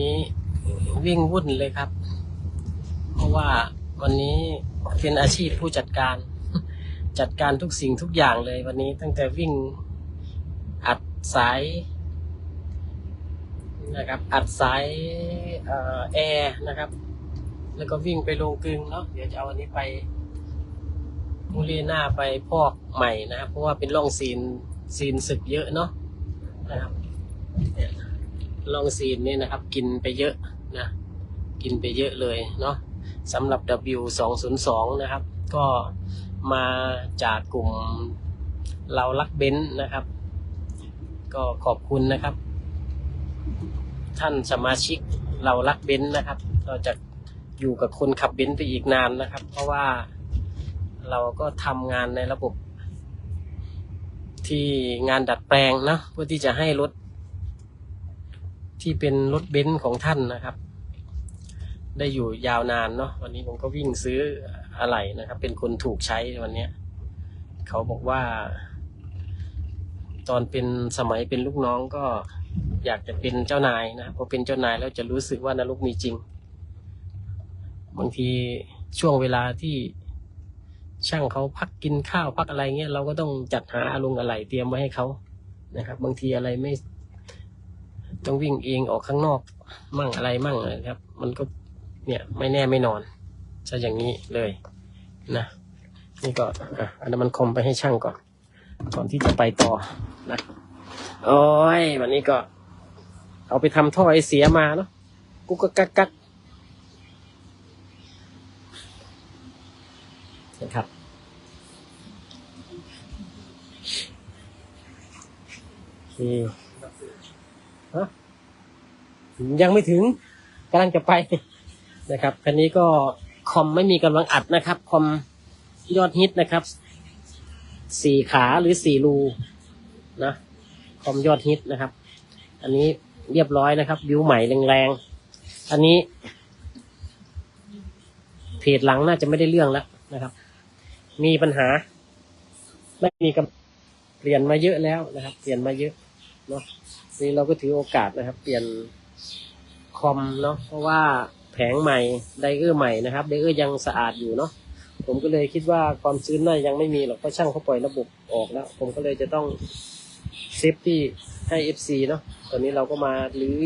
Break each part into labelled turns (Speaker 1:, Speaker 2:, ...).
Speaker 1: นี้วิ่งวุ่นเลยครับ เพราะว่าวันนี้เป็นอาชีพผู้จัดการ จัดการทุกสิ่งทุกอย่างเลยวันนี้ตั้งแต่วิ่งอัดสายนะครับ อัดสายออแอร์นะครับ แล้วก็วิ่งไปลงกึงเนาะเดี๋ยวจะเอาอันนี้ไปมูลีหน้าไปพอกใหม่นะครับ เพราะว่าเป็นร่องซีนซีนศึกเยอะเนาะนะครับ เนี่ยร่องซีนนี่นะครับ กินไปเยอะนะ กินไปเยอะเลยเนาะสำหรับ W 2 0 2 นะครับ ก็มาจากกลุ่มเรารักเบนซ์นะครับ ก็ขอบคุณนะครับ ท่านสมาชิกเรารักเบนซ์นะครับ เราจะอยู่กับคนขับเบนซ์ไปอีกนานนะครับ เพราะว่าเราก็ทำงานในระบบที่งานดัดแปลงนะเพื่อที่จะให้รถ ที่เป็นรถเบนซ์ของท่านนะครับ ได้อยู่ยาวนานเนาะวันนี้ผมก็วิ่งซื้ออะไหล่นะครับ เป็นคนถูกใช้วันนี้เขาบอกว่า ตอนเป็นสมัยเป็นลูกน้องก็อยากจะเป็นเจ้านายนะพอเป็นเจ้านายแล้วจะรู้สึกว่านรกมีจริง บางทีช่วงเวลาที่ช่างเขาพักกินข้าวพักอะไรเงี้ยเราก็ต้องจัดหาอารมณ์อะไรเตรียมไว้ให้เขานะครับ บางทีอะไรไม่ ต้องวิ่งเองออกข้างนอก มั่งอะไรมั่งนะครับ มันก็เนี่ยไม่แน่ไม่นอนจะอย่างนี้เลยนะนี่ก็อะอันนั้นมันคมไปให้ช่างก่อน ก่อนที่จะไปต่อนะโอ้ยวันนี้ก็ เอาไปทำท่อไอเสียมาเนาะกุกกกกักกักนะครับโอเค ฮะยังไม่ถึงกำลังจะไปนะครับคันนี้ก็คอมไม่มีกำลังอัดนะครับ คอมยอดฮิตนะครับสี่ขาหรือสี่รูนะคอมยอดฮิตนะครับ อันนี้เรียบร้อยนะครับ วิวใหม่แรงๆ อันนี้ เพจหลังน่าจะไม่ได้เรื่องแล้วนะครับ มีปัญหา ไม่มีกำเปลี่ยนมาเยอะแล้วนะครับ เปลี่ยนมาเยอะ เนาะนี่เราก็ถือโอกาสนะครับ เปลี่ยนคอมเนาะเพราะว่าแผงใหม่ไดเออร์ใหม่นะครับไดเออร์ยังสะอาดอยู่เนาะผมก็เลยคิดว่าความชื้นน่ายังไม่มีหรอกเพราะช่างเขาปล่อยระบบออกแล้วผมก็เลยจะต้องเซฟที่ให้ FC เนาะตอนนี้เราก็มาหรือ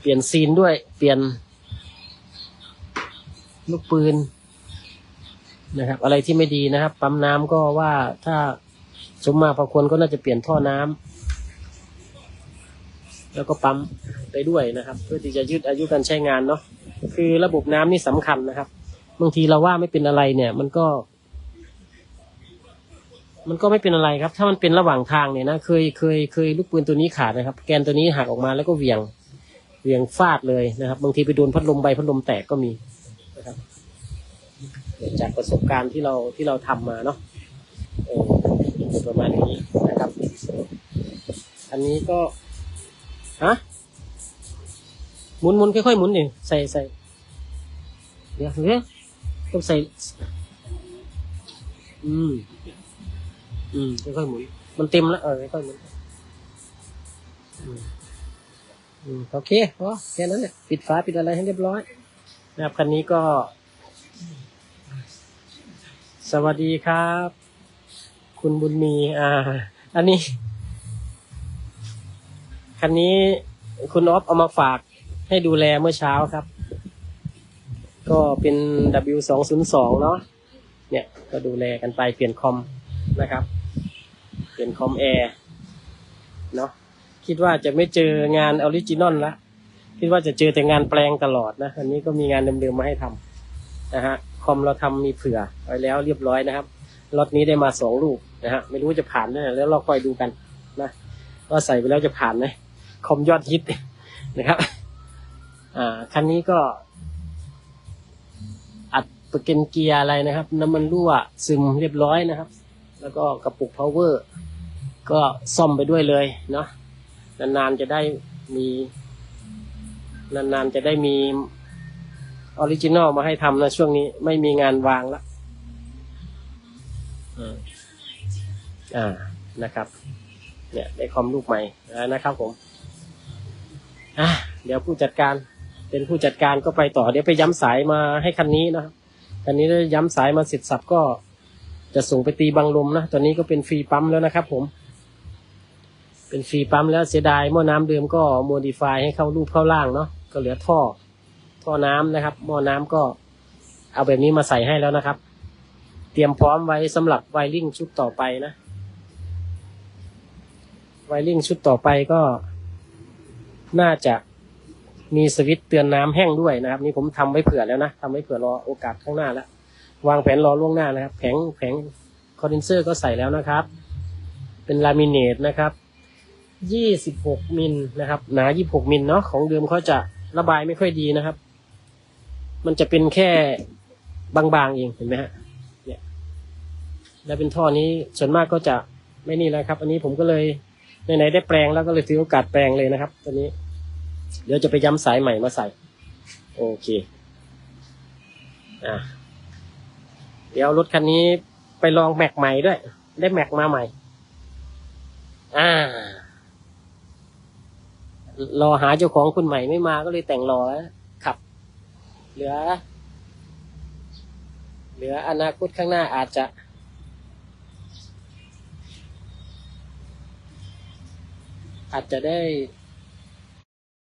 Speaker 1: เปลี่ยนซีนด้วย เปลี่ยน ลูกปืนนะครับ อะไรที่ไม่ดีนะครับ ปั๊มน้ำก็ว่าถ้าสมมาพอควรก็น่าจะเปลี่ยนท่อน้ำ แล้วก็ปั๊มไปด้วยนะครับ เพื่อที่จะยืดอายุการใช้งานเนาะคือระบบน้ำนี่สำคัญนะครับบางทีเราว่าไม่เป็นอะไรเนี่ย มันก็ มันก็ไม่เป็นอะไรครับ ถ้ามันเป็นระหว่างทางเนี่ยนะเคยเคยเคยลูกปืนตัวนี้ขาดนะครับ แกนตัวนี้หักออกมาแล้วก็เหวี่ยงเหวี่ยงฟาดเลยนะครับ บางทีไปโดนพัดลมใบพัดลมแตกก็มีนะครับจากประสบการณ์ที่เราที่เราทำมาเนาะประมาณนี้นะครับ อันนี้ก็ ฮะหมุนหมุนค่อยๆหมุนดิใส่ใส่เดี๋ยวเดี๋ยวต้องใส่ อืม อืมค่อยๆหมุน มันเต็มแล้วเออค่อยๆหมุนอืมอืมโอเคพอแค่นั้นเนี่ยปิดฝาปิดอะไรให้เรียบร้อยนะครับคันนี้ก็ สวัสดีครับ คุณบุญมี อ่า อันนี้ คันนี้คุณออฟเอามาฝากให้ดูแลเมื่อเช้าครับ ก็เป็น W 2 0 2 เนาะเนี่ยก็ดูแลกันไปเปลี่ยนคอมนะครับ เปลี่ยนคอมแอร์เนาะคิดว่าจะไม่เจองานออริจินอลละคิดว่าจะเจอแต่งานแปลงตลอดนะอันนี้ก็มีงานเดิมๆมาให้ทำนะฮะคอมเราทำมีเผื่อไว้แล้วเรียบร้อยนะครับล็อตนี้ได้มาสองลูกนะฮะไม่รู้จะผ่านไหมแล้วเราคอยดูกันนะว่าใส่ไปแล้วจะผ่านไหม คอมยอดฮิตนะครับอ่าคันนี้ก็ อัดประเกนเกียร์อะไรนะครับ น้ำมันรั่วซึมเรียบร้อยนะครับ แล้วก็กระปุก power ก็ซ่อมไปด้วยเลยเนาะนานๆจะได้มีนานๆจะได้มีออริจินอลมาให้ทำนะช่วงนี้ไม่มีงานวางละอ่านะครับ เนี่ยได้คอมลูกใหม่นะครับผม อะเดี๋ยวผู้จัดการเป็นผู้จัดการก็ไปต่อ เดี๋ยวไปย้ำสายมาให้คันนี้นะครับคันนี้ได้ย้ำสายมาเสร็จสับก็จะส่งไปตีบังลมนะตอนนี้ก็เป็นฟรีปั๊มแล้วนะครับผม เป็นฟรีปั๊มแล้วเสียดายหม้อน้ำเดิมก็โมดิฟายให้เข้ารูปเข้าล่างเนาะก็เหลือท่อ ท่อน้ำนะครับหม้อน้ำก็เอาแบบนี้มาใส่ให้แล้วนะครับ เตรียมพร้อมไว้สำหรับไวริ่งชุดต่อไปนะ ไวริ่งชุดต่อไปก็ น่าจะมีสวิตเตือนน้ำแห้งด้วยนะครับ นี่ผมทำไว้เผื่อแล้วนะทำไว้เผื่อรอโอกาสข้างหน้าแล้ววางแผนรอล่วงหน้านะครับแผงแผงคอนเดนเซอร์ก็ใส่แล้วนะครับ เป็นลามิเนตนะครับ26มิลนะครับ หนา26มิลเนาะของเดิมเขาจะระบายไม่ค่อยดีนะครับ มันจะเป็นแค่บางๆเองเห็นไหมฮะเนี่ยแล้วเป็นท่อนี้ส่วนมากก็จะไม่นี่แล้วครับ อันนี้ผมก็เลยไหนๆได้แปลงแล้วก็เลยถือโอกาสแปลงเลยนะครับตัวนี้ เดี๋ยวจะไปย้ำสายใหม่มาใส่ โอเคอะเดี๋ยวรถคันนี้ไปลองแม็กใหม่ด้วย ได้แม็กมาใหม่ อ่ารอหาเจ้าของคนใหม่ไม่มาก็เลยแต่งรอแล้วขับ เหลือ เหลืออนาคตข้างหน้าอาจจะอาจจะได้